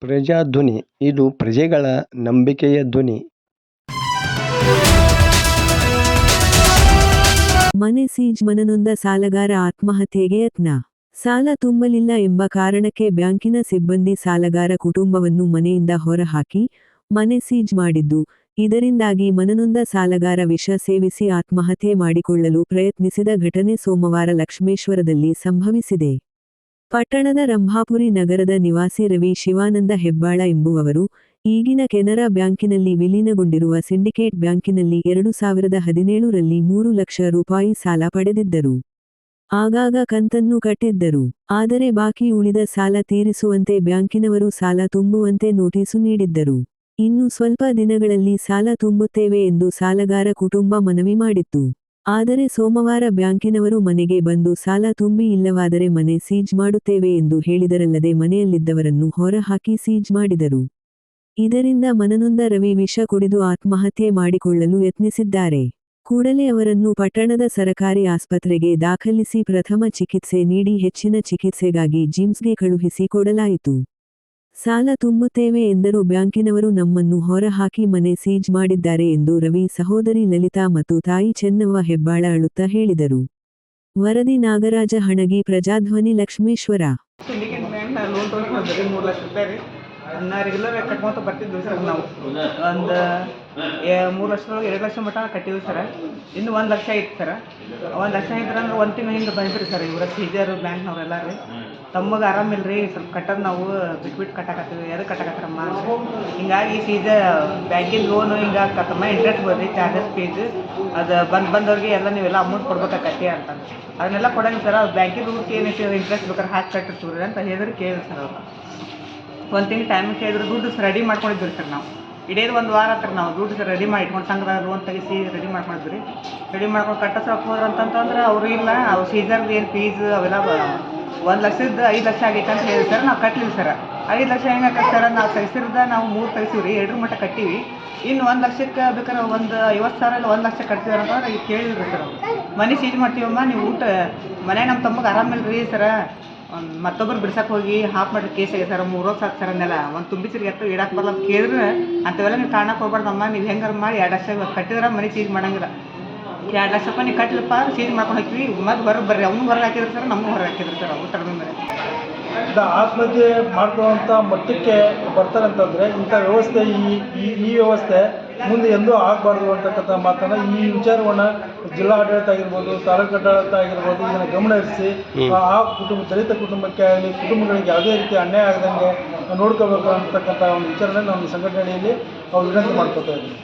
ಪ್ರಜಾಧ್ವನಿ, ಇದು ಪ್ರಜೆಗಳ ನಂಬಿಕೆಯ ಧ್ವನಿ. ಮನೆ ಸೀಜ್ ಮನನೊಂದ ಸಾಲಗಾರ ಆತ್ಮಹತ್ಯೆಗೆ ಯತ್ನ. ಸಾಲ ತುಂಬಲಿಲ್ಲ ಎಂಬ ಕಾರಣಕ್ಕೆ ಬ್ಯಾಂಕಿನ ಸಿಬ್ಬಂದಿ ಸಾಲಗಾರ ಕುಟುಂಬವನ್ನು ಮನೆಯಿಂದ ಹೊರಹಾಕಿ ಮನೆ ಸೀಜ್ ಮಾಡಿದ್ದು. ಇದರಿಂದಾಗಿ ಮನನೊಂದ ಸಾಲಗಾರ ವಿಷ ಸೇವಿಸಿ ಆತ್ಮಹತ್ಯೆ ಮಾಡಿಕೊಳ್ಳಲು ಪ್ರಯತ್ನಿಸಿದ ಘಟನೆ ಸೋಮವಾರ ಲಕ್ಷ್ಮೇಶ್ವರದಲ್ಲಿ ಸಂಭವಿಸಿದೆ. ಪಟ್ಟಣದ ರಂಭಾಪುರಿ ನಗರದ ನಿವಾಸಿ ರವಿ ಶಿವಾನಂದ ಹೆಬ್ಬಾಳ ಎಂಬುವವರು ಈಗಿನ ಕೆನರಾ ಬ್ಯಾಂಕಿನಲ್ಲಿ ವಿಲೀನಗೊಂಡಿರುವ ಸಿಂಡಿಕೇಟ್ ಬ್ಯಾಂಕಿನಲ್ಲಿ ಎರಡು ಸಾವಿರದ ಹದಿನೇಳರಲ್ಲಿ ಮೂರು ಲಕ್ಷ ರೂಪಾಯಿ ಸಾಲ ಪಡೆದಿದ್ದರು. ಆಗಾಗ ಕಂತನ್ನು ಕಟ್ಟಿದ್ದರು. ಆದರೆ ಬಾಕಿ ಉಳಿದ ಸಾಲ ತೀರಿಸುವಂತೆ ಬ್ಯಾಂಕಿನವರು ಸಾಲ ತುಂಬುವಂತೆ ನೋಟಿಸು ನೀಡಿದ್ದರು. ಇನ್ನು ಸ್ವಲ್ಪ ದಿನಗಳಲ್ಲಿ ಸಾಲ ತುಂಬುತ್ತೇವೆ ಎಂದು ಸಾಲಗಾರ ಕುಟುಂಬ ಮನವಿ ಮಾಡಿತ್ತು. ಆದರೆ ಸೋಮವಾರ ಬ್ಯಾಂಕಿನವರು ಮನೆಗೆ ಬಂದು ಸಾಲ ತುಂಬಿ ಇಲ್ಲವಾದರೆ ಮನೆ ಸೀಜ್ ಮಾಡುತ್ತೇವೆ ಎಂದು ಹೇಳಿದರಲ್ಲದೆ ಮನೆಯಲ್ಲಿದ್ದವರನ್ನು ಹೊರಹಾಕಿ ಸೀಜ್ ಮಾಡಿದರು. ಇದರಿಂದ ಮನನೊಂದ ರವಿ ವಿಷ ಕುಡಿದು ಆತ್ಮಹತ್ಯೆ ಮಾಡಿಕೊಳ್ಳಲು ಯತ್ನಿಸಿದ್ದಾರೆ. ಕೂಡಲೇ ಅವರನ್ನು ಪಟ್ಟಣದ ಸರಕಾರಿ ಆಸ್ಪತ್ರೆಗೆ ದಾಖಲಿಸಿ ಪ್ರಥಮ ಚಿಕಿತ್ಸೆ ನೀಡಿ ಹೆಚ್ಚಿನ ಚಿಕಿತ್ಸೆಗಾಗಿ ಜಿಮ್ಸ್ಗೆ ಕಳುಹಿಸಿ ಕೊಡಲಾಯಿತು. ಸಾಲ ತುಂಬುತ್ತೇವೆ ಎಂದರೂ. ಬ್ಯಾಂಕಿನವರು ನಮ್ಮನ್ನು ಹೊರಹಾಕಿ ಮನೆ ಸೀಜ್ ಮಾಡಿದ್ದಾರೆ ಎಂದು ರವಿ ಸಹೋದರಿ ಲಲಿತಾ ಮತ್ತು ತಾಯಿ ಚೆನ್ನವ್ವ ಹೆಬ್ಬಾಳ ಅಳುತ್ತಾ ಹೇಳಿದರು. ವರದಿ ನಾಗರಾಜ ಹಣಗಿ ಪ್ರಜಾಧ್ವನಿ ಲಕ್ಷ್ಮೇಶ್ವರ. ಅದನ್ನ ರೆಗ್ಯುಲರ್ ಕಟ್ಕೊಂತ ಬರ್ತಿದ್ವಿ ಸರ್ ನಾವು. ಒಂದು ಮೂರು ಲಕ್ಷದೊಳಗೆ ಎರಡು ಲಕ್ಷ ಮಟ್ಟ ಕಟ್ಟಿದ್ವಿ ಸರ್. ಇನ್ನು ಒಂದು ಲಕ್ಷ ಇತ್ತು ಸರ್. ಒಂದು ಲಕ್ಷ ಇದ್ರೆ ಅಂದ್ರೆ ಒಂದು ತಿಂಗಳ ಹಿಂದೆ ಬಂದ್ರಿ ಸರ್ ಇವರ ಸೀಜರ್ ಬ್ಯಾಂಕ್ನವ್ರೆಲ್ಲ ರೀ ತಮ್ಮಗೆ ಆರಾಮಿಲ್ಲ ರೀ ಸ್ವಲ್ಪ ಕಟ್ಟೋದು ನಾವು ಬಿಟ್ಟು ಕಟ್ಟಾಕತ್ತೀವಿ. ಕಟ್ಟಕತ್ತೀವಿ ಕಟ್ಟಾಕತ್ತಾರಮ್ಮ ಅಂದ್ರೆ ಹಿಂಗಾಗಿ ಸೀಜರ್ ಬ್ಯಾಂಕಿನ ಲೋನು ಹಿಂಗೆ ಕತ್ತಮ್ಮ ಇಂಟ್ರೆಸ್ಟ್ ಬರ್ರಿ ಚಾರ್ಜಸ್ ಫೀಸ್ ಅದು ಬಂದು ಬಂದವ್ರಿಗೆ ಎಲ್ಲ ನೀವೆಲ್ಲ ಅಮೌಂಟ್ ಕೊಡ್ಬೇಕಾಗತ್ತೆ ಅಂತ. ಅದನ್ನೆಲ್ಲ ಕೊಡಂಗಿಲ್ಲ ಸರ್. ಬ್ಯಾಂಕಿನ ರೂಲ್ಸ್ ಏನೈತಿ ಇಂಟ್ರೆಸ್ಟ್ ಬೇಕಾದ್ರೆ ಹಾಕಿ ಕಟ್ಟಿರ್ತೀವಿ ಅಂತ ಹೇಳಿದ್ರೆ ಕೇಳಿ ಸರ್ ಅವ್ರು. ಒಂದು ತಿಂಗಳು ಟೈಮ್ ಕೇಳಿದ್ರು, ದುಡ್ಡು ರೆಡಿ ಮಾಡ್ಕೊಂಡಿದ್ವಿ ಸರ್ ನಾವು. ಇಡೀ ಒಂದು ವಾರ ಹತ್ರ ನಾವು ದುಡ್ಡು ರೆಡಿ ಮಾಡಿ ಇಟ್ಕೊಂಡು ಸಂಘದಾಗ ಲೋನ್ ತೆಗಿಸಿ ರೆಡಿ ಮಾಡ್ಕೊಂಡಿದ್ವಿ ರೆಡಿ ಮಾಡ್ಕೊಂಡು ಕಟ್ಟಸಕ್ಕೆ ಹೋದ್ರು ಅಂತಂತಂದ್ರೆ ಅವರು ಇಲ್ಲ, ಅವ್ರು ಸೀಸರ್ದು ಏನು ಫೀಸ್ ಅವೆಲ್ಲ ಒಂದು ಲಕ್ಷದ ಐದು ಲಕ್ಷ ಆಗೈತೆ ಅಂತ ಹೇಳಿ ಸರ್ ನಾವು ಕಟ್ಟಲಿಲ್ಲ ಸರ್ ಐದು ಲಕ್ಷ ಹೆಂಗೆ ಸರ್ ನಾವು ತೆಗಿಸಿರ್ದ ನಾವು ಮೂರು ತೆಗಿಸಿವಿ ರೀ, ಎರಡರ ಮಟ್ಟ ಕಟ್ಟಿವಿ. ಇನ್ನು ಒಂದು ಲಕ್ಷಕ್ಕೆ ಬೇಕಾದ್ರೆ ಒಂದು ಐವತ್ತು ಸಾವಿರ ಇಲ್ಲ ಒಂದು ಲಕ್ಷ ಕಟ್ತೀವಿ ಅಂತಂದ್ರೆ ಈಗ ಕೇಳಿದ್ರು ಸರ್ ಮನೆ ಸೀಜ್ ಮಾಡ್ತೀವಮ್ಮ, ನೀವು ಊಟ, ಮನೆ ನಮ್ಮ ತಮ್ಮಗೆ ಆರಾಮಿಲ್ಲ ರೀ ಸರ ಒಂದು ಮತ್ತೊಬ್ಬರು ಬಿಡ್ಸಕ್ಕೆ ಹೋಗಿ ಹಾಫ್ ಮಾಡಿ ಕೇಸ್ ಆಗಿದೆ ಸರ್, ಮೂರು ಸರ್ ಹಾಕ್ತಾರೆ ಅನ್ನೆಲ್ಲ ಒಂದು ತುಂಬಿಸಿರಿ ಎತ್ತು ಇಡಕ್ಕೆ ಬರಲ್ಲ ಅಂತ ಕೇಳಿದ್ರೆ ಅಂಥವೆಲ್ಲ ನೀವು ಕಾಣಕ್ಕೆ ಹೋಗ್ಬಾರ್ದಮ್ಮ, ನೀವು ಹೆಂಗಾರು ಮಾಡಿ ಎರಡು ಲಕ್ಷ ಕಟ್ಟಿದ್ರೆ ಮನೆ ಸೀಜ್ ಮಾಡಂಗಿಲ್ಲ. ಎರಡು ಲಕ್ಷ ರೂಪಾಯಿ ನೀವು ಕಟ್ಟಲಪ್ಪ ಚೀಜ್ ಮಾಡ್ಕೊಂಡು ಹೋಗ್ತೀವಿ. ಮತ್ತೆ ಹೊರಗೆ ಬರ್ರಿ, ಅವ್ನು ಹೊರಗೆ ಹಾಕಿದ್ರು ಸರ್, ನಮಗೂ ಹೊರಗೆ ಹಾಕಿದ್ರು ಸರ್, ಅವ್ರು ಕಡಿಮೆ ಮೇಲೆ ಆತ್ಮಹತ್ಯೆ ಮಾಡ್ಕೊಳ್ಳೋಂಥ ಮಟ್ಟಕ್ಕೆ ಬರ್ತಾರಂತಂದ್ರೆ ಇಂಥ ವ್ಯವಸ್ಥೆ ಈ ಈ ವ್ಯವಸ್ಥೆ ಮುಂದೆ ಎಂದೂ ಆಗಬಾರ್ದು ಅಂತಕ್ಕಂಥ ಮಾತನ್ನು ಈ ವಿಚಾರವನ್ನು ಜಿಲ್ಲಾ ಆಡಳಿತ ಆಗಿರ್ಬೋದು ತಾಲೂಕು ಆಡಳಿತ ಆಗಿರ್ಬೋದು ಇದನ್ನು ಗಮನ ಹರಿಸಿ ಆ ಕುಟುಂಬ ದಲಿತ ಕುಟುಂಬಕ್ಕೆ ಆಗಲಿ ಕುಟುಂಬಗಳಿಗೆ ಯಾವುದೇ ರೀತಿ ಅನ್ಯಾಯ ಆಗದಂಗೆ ನೋಡ್ಕೋಬೇಕು ಅಂತಕ್ಕಂಥ ಒಂದು ವಿಚಾರನ ನಮ್ಮ ಸಂಘಟನೆಯಲ್ಲಿ ಅವ್ರು ವಿನಂತಿ ಮಾಡ್ಕೋತಾ ಇದ್ದೀವಿ.